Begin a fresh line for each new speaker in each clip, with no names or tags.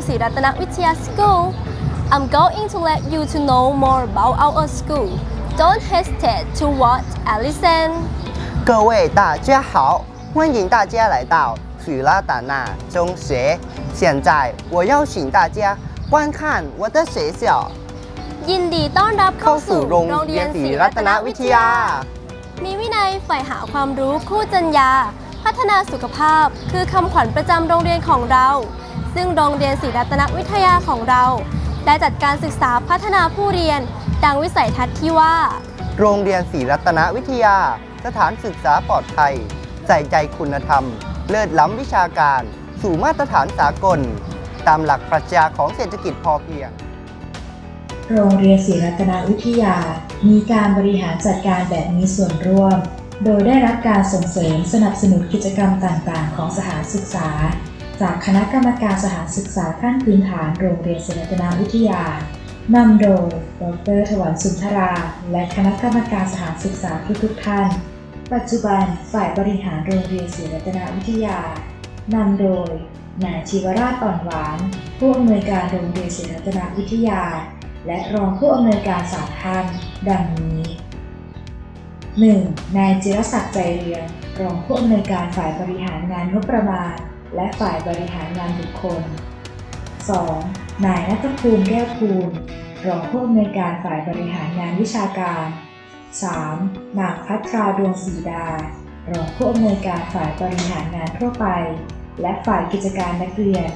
everyone. Welcome to Siratana Vitya School. I'm going to let you to know more about our school. Don't hesitate to watch and listen.
各位大家好，欢迎大家来到许拉达纳中学。现在我邀请大家观看我的学校，
ยินดีต้อนรับเข้า
เข้า
สู่
สู่โรงเรียนศรีรัตนวิทยา
มีวินัยใฝ่หาความรู้คู่จัญญา พัฒนาสุขภาพ คือคำขวัญประจำโรงเรียนของเรา ซึ่งโรงเรียนศรีรัตนวิทยาของเรา ได้จัดการศึกษาพัฒนาผู้เรียนดังวิสัยทัศน์ที่ว่า
โรงเรียนศรีรัตนวิทยา สถานศึกษาปลอดภัย ใส่ใจคุณธรรม เลิศล้ำวิชาการ สู่มาตรฐานสากล ตามหลักปรัชญาของเศรษฐกิจพอเพียง
โรงเรียนศรีรัตนวิทยา มีการบริหารจัดการแบบมีส่วนร่วม โดยได้รับการส่งเสริมสนับสนุนกิจกรรมต่างๆ ของสถานศึกษา จากคณะกรรมการสถานศึกษาขั้นพื้นฐานโรงเรียนศรีรัตนวิทยานำโดยดรถวันสุนทรา และคณะกรรมการสถานศึกษาทุกๆท่าน ปัจจุบันฝ่ายบริหารโรงเรียนศรีรัตนวิทยานำโดยนายชีวราชอ่อนหวาน ผู้อำนวยการโรงเรียนศรีรัตนวิทยา และรองผู้อำนวยการสามท่านดังนี้ 1. นายจิรศักดิ์ใจเรียง รองผู้อำนวยการฝ่ายบริหารงานงบประมาณ และฝ่ายบริหารงานบุคคล 2. นายนัทภูมิแก้วภูมิรองผู้อำนวยการฝ่ายบริหารงานวิชาการ 3. นางพัทราดวงศรีดารองผู้อำนวยการฝ่ายบริหารงานทั่วไป และฝ่ายกิจการนักเรียน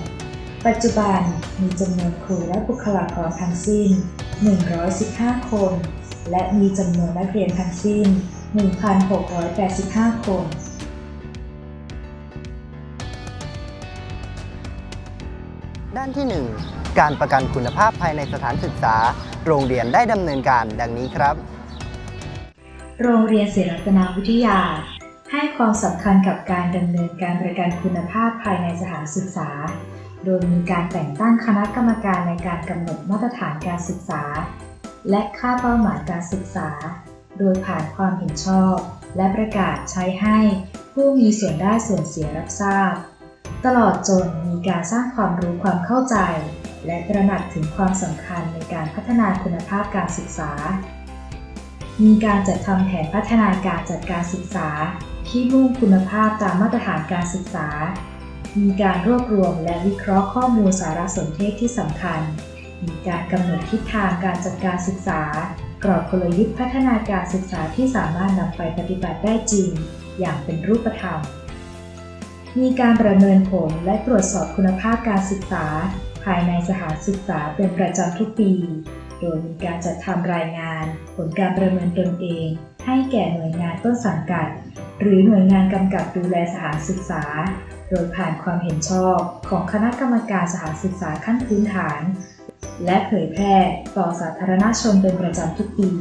ปัจจุบันมีจำนวนครูและบุคลากรทั้งสิ้น 115 คน และมีจำนวนนักเรียนทั้งสิ้น 1,685 คน
ด้านที่ 1 การประกันคุณภาพภายในสถานศึกษา โรงเรียนได้ดำเนินการดังนี้ครับ
โรงเรียนศิรัตนาวิทยา ให้ความสำคัญกับการดำเนินการประกันคุณภาพภายในสถานศึกษา โดยมีการแต่งตั้งคณะกรรมการในการกำหนดมาตรฐานการศึกษา และค่าเป้าหมายการศึกษา โดยผ่านความเห็นชอบ และประกาศใช้ให้ผู้มีส่วนได้ส่วนเสียรับทราบ ตลอดจนมีการสร้างความรู้ความเข้าใจ และตระหนักถึงความสำคัญในการพัฒนาคุณภาพการศึกษา มีการจัดทำแผนพัฒนาการจัดการศึกษา ที่มุ่งคุณภาพตามมาตรฐานการศึกษา มีการรวบรวมและวิเคราะห์ข้อมูลสารสนเทศที่สำคัญ มีการกำหนดทิศทางการจัดการศึกษา กรอบกลยุทธ์พัฒนาการศึกษาที่สามารถนำไปปฏิบัติได้จริง อย่างเป็นรูปธรรม มีการประเมินผลและตรวจสอบคุณภาพการศึกษา ภายในสถานศึกษาเป็นประจำทุกปี โดยมีการจัดทำรายงาน ผลการประเมินตนเอง ให้แก่หน่วยงานต้นสังกัด หรือหน่วยงานกำกับดูแลสถานศึกษา โดยผ่านความเห็นชอบของคณะกรรมการสถานศึกษาขั้นพื้นฐาน และเผยแพร่ต่อสาธารณชนเป็นประจำทุกปี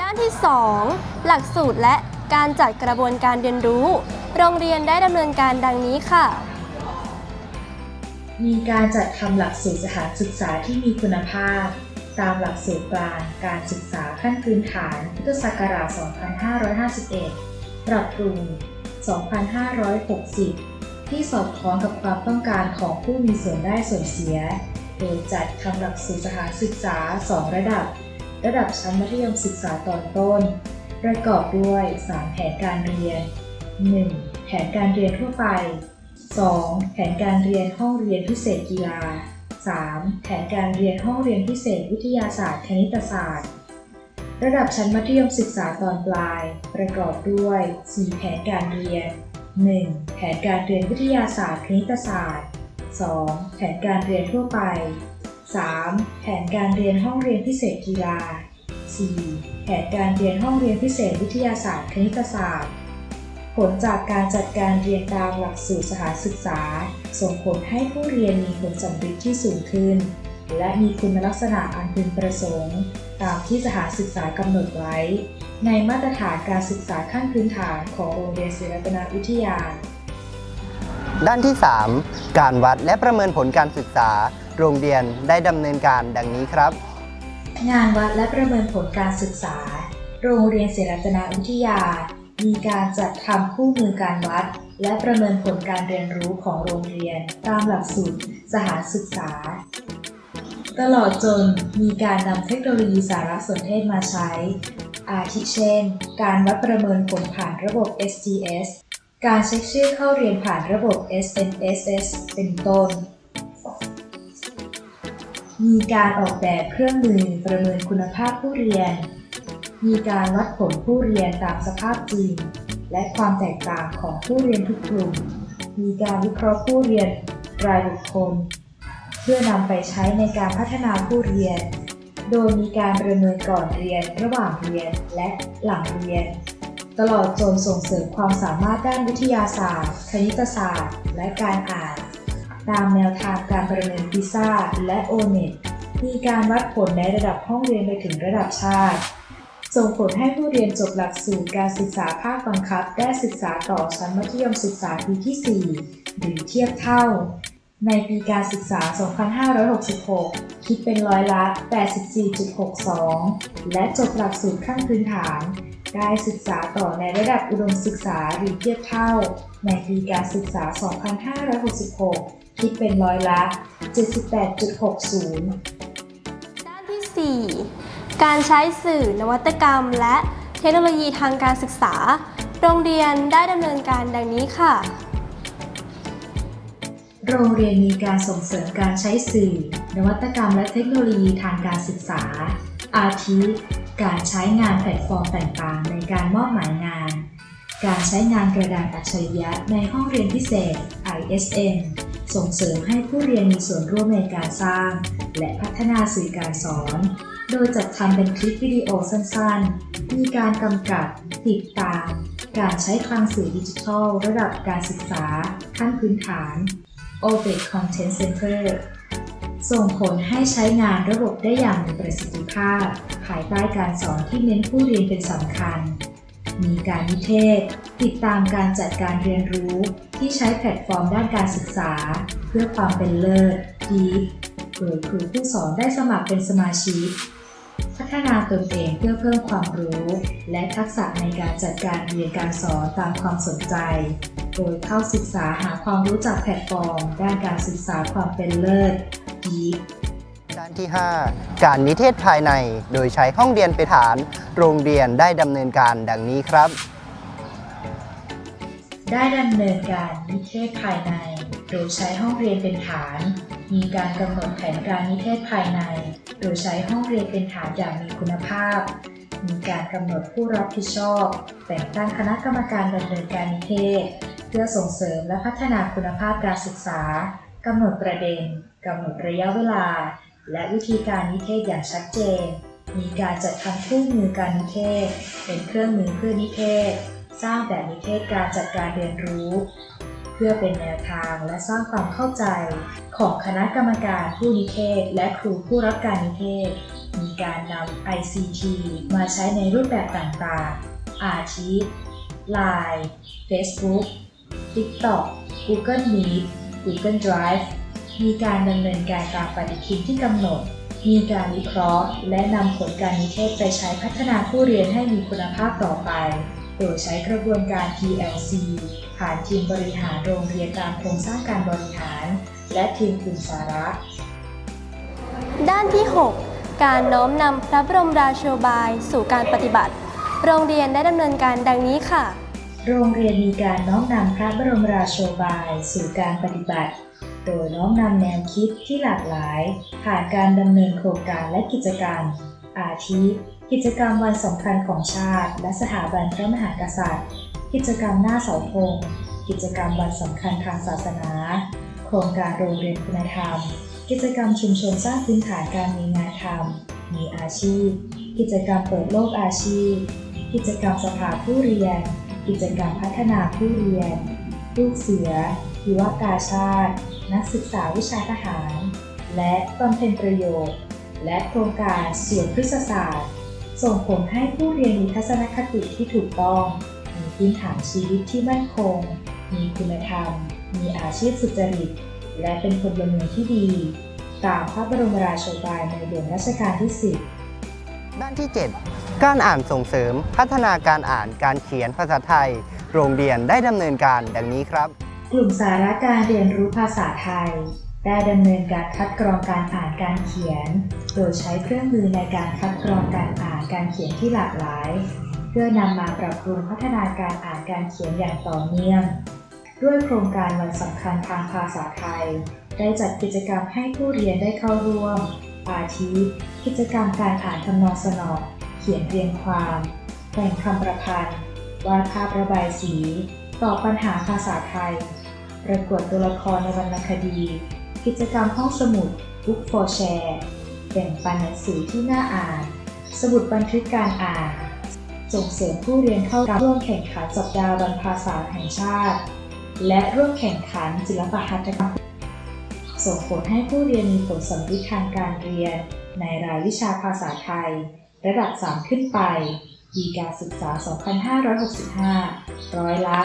ด้านที่ 2 หลักสูตรและการจัดกระบวนการเรียนรู้ โรงเรียนได้ดำเนินการดังนี้ค่ะ
มีการจัดทำหลักสูตรสถานศึกษาที่มีคุณภาพ ตามหลักสูตรกลางการศึกษาขั้นพื้นฐานพุทธศักราช 2551 ปรับปรุง 2560 ที่สอดคล้องกับความต้องการของผู้มีส่วนได้ส่วนเสีย โดยจัดทำหลักสูตรสถานศึกษา 2 ระดับ ระดับชั้นมัธยมศึกษาตอนต้น ประกอบด้วย 3 แผนการเรียน 1. แผนการเรียนทั่วไป 2. แผนการเรียนห้องเรียนพิเศษกีฬา 3. แผนการเรียนห้องเรียนพิเศษวิทยาศาสตร์คณิตศาสตร์ ระดับชั้นมัธยมศึกษาตอนปลาย ประกอบด้วย 4 แผนการเรียน 1. แผนการเรียนวิทยาศาสตร์คณิตศาสตร์ 2. แผนการเรียนทั่วไป 3. แผนการเรียนห้องเรียนพิเศษกีฬา 4. แผนการเรียนห้องเรียนพิเศษวิทยาศาสตร์คณิตศาสตร์ ผลจากการจัดการเรียนตามหลักสูตรสถานศึกษา ส่งผลให้ผู้เรียนมีผลสำเร็จที่สูงขึ้น และมีคุณลักษณะอันพึงประสงค์ ตามที่สถานศึกษากำหนดไว้ ในมาตรฐานการศึกษาขั้นพื้นฐานของโรงเรียนศิริรัตนวิทยา
ด้านที่ 3 การวัดและประเมินผลการศึกษา โรงเรียนได้ดำเนินการดังนี้ครับ
งานวัดและประเมินผลการศึกษา โรงเรียนศิริรัตนวิทยา มีการจัดทำคู่มือการวัด และประเมินผลการเรียนรู้ของโรงเรียน ตามหลักสูตรสถานศึกษา ตลอดจนมีการนำเทคโนโลยีสารสนเทศมาใช้ อาทิเช่น การวัดประเมินผลผ่านระบบ SGS การเช็คชื่อเข้าเรียนผ่านระบบ SNSS เป็นต้น มีการออกแบบเครื่องมือประเมินคุณภาพผู้เรียน มีการวัดผลผู้เรียนตามสภาพจริง และความแตกต่างของผู้เรียนทุกกลุ่ม มีการวิเคราะห์ผู้เรียนรายบุคคล เพื่อนำไปใช้ในการพัฒนาผู้เรียน โดยมีการประเมินก่อนเรียน ระหว่างเรียน และหลังเรียน ตลอดจนส่งเสริมความสามารถด้านวิทยาศาสตร์ คณิตศาสตร์ และการอ่าน ตามแนวทางการประเมินพิซ่าและโอเน็ตมีการวัดผลในระดับห้องเรียนไปถึงระดับชาติ ส่งผลให้ผู้เรียนจบหลักสูตรการศึกษาภาคบังคับ ได้ศึกษาต่อชั้นมัธยมศึกษาปีที่ 4 หรือเทียบเท่า ในปีการศึกษา 2566 คิดเป็นร้อยละ 84.62 และจบหลักสูตรขั้นพื้นฐาน ได้ศึกษาต่อในระดับอุดมศึกษาหรือเทียบเท่า ในปีการศึกษา 2566 คิดเป็นร้อยละ 78.60
ด้านที่ 4 การใช้สื่อนวัตกรรม และเทคโนโลยีทางการศึกษา โรงเรียนได้ดำเนินการดังนี้ค่ะ
โรงเรียนมีการส่งเสริมการใช้สื่อ นวัตกรรม และเทคโนโลยีทางการศึกษา อาทิ การใช้งานแพลตฟอร์มต่างๆ ในการมอบหมายงาน การใช้งานกระดานอัจฉริยะในห้องเรียนพิเศษ ISM ส่งเสริมให้ผู้เรียนมีส่วนร่วมในการสร้าง และพัฒนาสื่อการสอน โดยจัดทำเป็นคลิปวิดีโอสั้นๆ มีการกำกับ ติดตาม การใช้คลังสื่อดิจิทัล ระดับการศึกษา ขั้นพื้นฐาน OPEC Content Center ส่งผลให้ใช้งานระบบได้อย่างมีประสิทธิภาพ ภายใต้การสอนที่เน้นผู้เรียนเป็นสำคัญ มีการนิเทศ ติดตามการจัดการเรียนรู้ ที่ใช้แพลตฟอร์มด้านการศึกษา เพื่อความเป็นเลิศดีโดยครูผู้สอนได้สมัครเป็นสมาชิก ฒนาตนเองเพื่อเพิ่มความรู้ และทักษะในการจัดการเรียนการสอนตามความสนใจ โดยเข้าศึกษาหาความรู้จากแพลตฟอร์ม ด้านการศึกษาความเป็นเลิศ DEEP
ด้านที่ 5 การนิเทศภายใน โดยใช้ห้องเรียนเป็นฐาน โรงเรียนได้ดำเนินการดังนี้ครับ
ได้ดำเนินการนิเทศภายใน โดยใช้ห้องเรียนเป็นฐาน มีการกำหนดแผนการนิเทศภายใน โดยใช้ห้องเรียนเป็นฐานอย่างมีคุณภาพ มีการกำหนดผู้รับผิดชอบ แต่งตั้งคณะกรรมการดำเนินการนิเทศ เพื่อส่งเสริมและพัฒนาคุณภาพการศึกษากำหนดประเด็นกำหนดระยะเวลา และวิธีการนิเทศอย่างชัดเจน มีการจัดทำคู่งมือการนิเทศ เป็นเครื่องมือเพื่อนิเทศ สร้างแบบนิเทศการจัดการเรียนรู้ เพื่อเป็นแนวทางและสร้างความเข้าใจของคณะกรรมการผู้นิเทศ และครูผู้รับการนิเทศ มีการนำ ICT มาใช้ในรูปแบบต่างๆ อาทิ Line Facebook TikTok Google Meet Google Drive มีการดำเนินการตามปฏิทินที่กำหนด มีการวิเคราะห์ และนำผลการนิเทศไปใช้พัฒนาผู้เรียนให้มีคุณภาพต่อไป โดยใช้กระบวนการ TLC ผ่านทีมบริหารโรงเรียนตามโครงสร้างการบริหาร และทีมกลุ่มสาระ
ด้านที่ 6 การน้อมนำพระบรมราโชบาย สู่การปฏิบัติ โรงเรียนได้ดำเนินการดังนี้ค่ะ
โรงเรียนมีการน้อมนำพระบรมราโชบาย สู่การปฏิบัติ โดยน้อมนำแนวคิดที่หลากหลาย ผ่านการดำเนินโครงการและกิจกรรม อาทิ กิจกรรมวันสำคัญของชาติ และสถาบันพระมหากษัตริย์ กิจกรรมหน้าเสาธงกิจกรรมวันสำคัญทางศาสนา โครงการโรงเรียนคุณธรรม กิจกรรมชุมชนสร้างพื้นฐานการมีงานทำมีอาชีพ กิจกรรมเปิดโลกอาชีพ กิจกรรมสภาผู้เรียน กิจกรรมพัฒนาผู้เรียน ลูกเสือยุวกาชาติ นักศึกษาวิชาทหาร และบำเพ็ญประโยชน์ และโครงการสวนพฤกษศาสตร์ ส่งผลให้ผู้เรียนมีทัศนคติที่ถูกต้อง มีพื้นฐานชีวิตที่มั่นคง มีคุณธรรม มีอาชีพสุจริต และเป็นพลเมืองที่ดี ตามพระบรมราโชบายในหลวงรัชกาลที่ 10
ด้านที่ 7 การอ่านส่งเสริม พัฒนาการอ่านการเขียนภาษาไทย โรงเรียนได้ดำเนินการดังนี้ครับ
กลุ่มสาระการเรียนรู้ภาษาไทยได้ดำเนินการคัดกรองการอ่านการเขียน โดยใช้เครื่องมือในการคัดกรองการอ่าน การเขียนที่หลากหลาย เพื่อนำมาปรับปรุงพัฒนาการอ่านการเขียนอย่างต่อเนื่อง ด้วยโครงการวันสำคัญทางภาษาไทย ได้จัดกิจกรรมให้ผู้เรียนได้เข้าร่วม อาทิกิจกรรมการอ่านทำนองสนอเขียนเรียงความแต่งคำประพันธ์วาดภาพระบายสี ตอบปัญหาภาษาไทย ประกวดตัวละครในวรรณคดี กิจกรรมห้องสมุด Book for Share แบ่งปันหนังสือที่น่าอ่าน สมุดบันทึกการอ่าน ส่งเสริมผู้เรียนเข้าร่วมแข่งขันสัปดาห์วันภาษาแห่งชาติ และร่วมแข่งขันศิลปหัตถกรรมส่งผลให้ผู้เรียนมีผลสำลิดทางการเรียน ในรายวิชาภาษาไทย ระดับ 3 ขึ้นไปปีการศึกษา 2565 ร้อยละ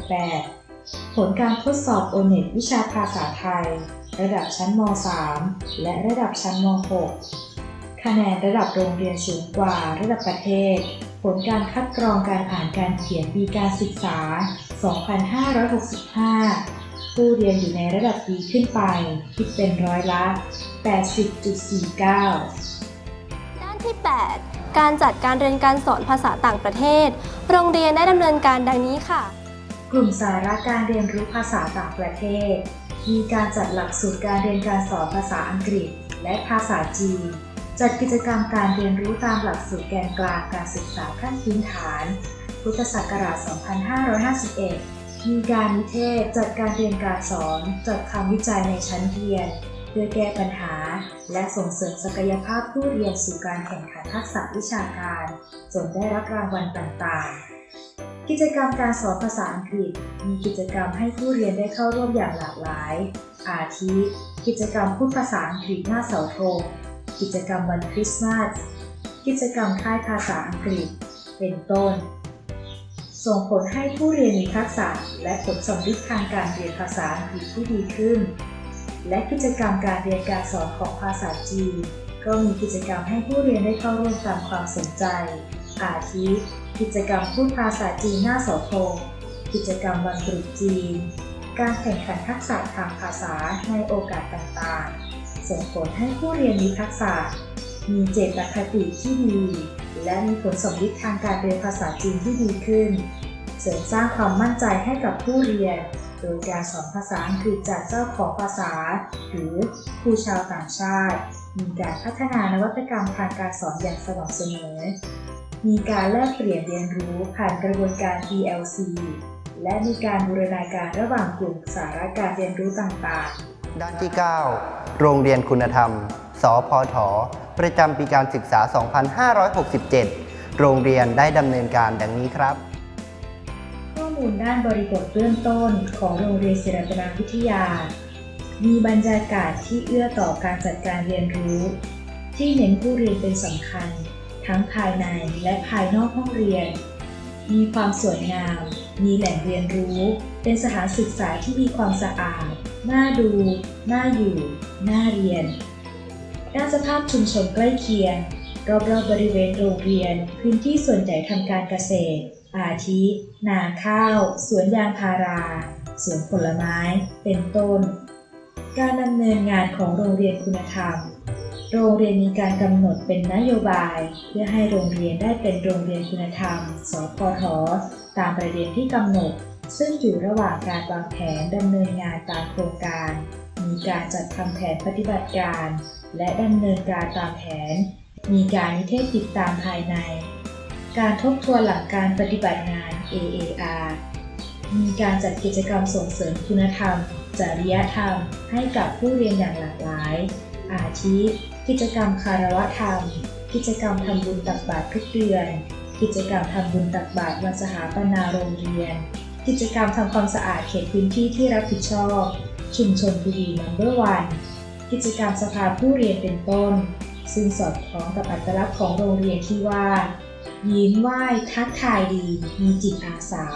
76.68 ผลการทดสอบโอเน็ตวิชาภาษาไทย ระดับชั้นม .3 และระดับชั้นม .6 คะแนนระดับโรงเรียนสูงกว่าระดับประเทศ ผลการคัดกรองการอ่านการเขียนปีการศึกษา 2565 ผู้เรียนอยู่ในระดับดีขึ้นไป คิดเป็นร้อยละ 80.49
ด้านที่ 8 การจัดการเรียนการสอนภาษาต่างประเทศ โรงเรียนได้ดำเนินการดังนี้ค่ะ
กลุ่มสาระการเรียนรู้ภาษาต่างประเทศ มีการจัดหลักสูตรการเรียนการสอนภาษาอังกฤษ และภาษาจีน จัดกิจกรรมการเรียนรู้ตามหลักสูตรแกนกลางการศึกษาขั้นพื้นฐาน พุทธศักราช 2551 มีการนิเทศ จัดการเรียนการสอน จัดทำวิจัยในชั้นเรียน เพื่อแก้ปัญหา และส่งเสริมศักยภาพผู้เรียนสู่การแข่งขันทักษะวิชาการ จนได้รับรางวัลต่างๆกิจกรรมการสอนภาษาอังกฤษ มีกิจกรรมให้ผู้เรียนได้เข้าร่วมอย่างหลากหลาย อาทิ กิจกรรมพูดภาษาอังกฤษหน้าเสาธง กิจกรรมวันคริสต์มาส กิจกรรมค่ายภาษาอังกฤษ เป็นต้น ส่งผลให้ผู้เรียนมีทักษะและผลสำลิดทางการเรียนภาษาอังกฤษที่ดีขึ้น และกิจกรรมการเรียนการสอนของภาษาจีน ก็มีกิจกรรมให้ผู้เรียนได้เข้าร่วมตามความสนใจ อาทิ กิจกรรมพูดภาษาจีนหน้าเสาธงกิจกรรมวันตรุษจีน การแข่งขันทักษะทางภาษาในโอกาสต่างๆ ส่งผลให้ผู้เรียนมีทักษะ มีเจตคติที่ดี และมีผลสำลิดทางการเรียนภาษาจีนที่ดีขึ้น เสริมสร้างความมั่นใจให้กับผู้เรียน โดยการสอนภาษาอังกฤษจากเจ้าของภาษา หรือครูชาวต่างชาติ มีการพัฒนานวัตกรรมทางการสอนอย่างสม่ำเสมอ มีการแลกเปลี่ยนเรียนรู้ผ่านกระบวนการ PLC และมีการบูรณาการระหว่างกลุ่มสาระการเรียนรู้ต่างๆ
ด้านที่ 9 โรงเรียนคุณธรรม สพท ประจำปีการศึกษา 2567 โรงเรียนได้ดำเนินการดังนี้ครับ
ข้อมูลด้านบริบทเบื้องต้นของโรงเรียนศิรัตนาวิทยา มีบรรยากาศที่เอื้อต่อการจัดการเรียนรู้ ที่เน้นผู้เรียนเป็นสำคัญ ทั้งภายในและภายนอกห้องเรียน มีความสวยงาม มีแหล่งเรียนรู้ เป็นสถานศึกษาที่มีความสะอาด น่าดู น่าอยู่ น่าเรียน ด้านสภาพชุมชนใกล้เคียง รอบๆบริเวณโรงเรียน พื้นที่ส่วนใหญ่ทำการเกษตร อาทิ นาข้าว สวนยางพารา สวนผลไม้ เป็นต้น การดำเนินงานของโรงเรียนคุณธรรม โรงเรียนมีการกำหนดเป็นนโยบาย เพื่อให้โรงเรียนได้เป็นโรงเรียนคุณธรรม สพท ตามประเด็นที่กำหนด ซึ่งอยู่ระหว่างการวางแผนดำเนินงานตามโครงการ มีการจัดทำแผนปฏิบัติการ และดำเนินการตามแผน มีการนิเทศติดตามภายใน การทบทวนหลักการปฏิบัติงาน AAR มีการจัดกิจกรรมส่งเสริมคุณธรรม จริยธรรม ให้กับผู้เรียนอย่างหลากหลาย อาทิ กิจกรรมคารวะธรรม กิจกรรมทำบุญตักบาตรทุกเดือน กิจกรรมทำบุญตักบาตรวันสถาปนาโรงเรียน กิจกรรมทำความสะอาดเขตพื้นที่ที่รับผิดชอบ ชุมชนบุรีนัมเบอร์วันกิจกรรมสภาผู้เรียนเป็นต้น ซึ่งสอดคล้องกับอัตลักษณ์ของโรงเรียนที่ว่า ยิ้มไหว้ทักทายดี มีจิตอาสา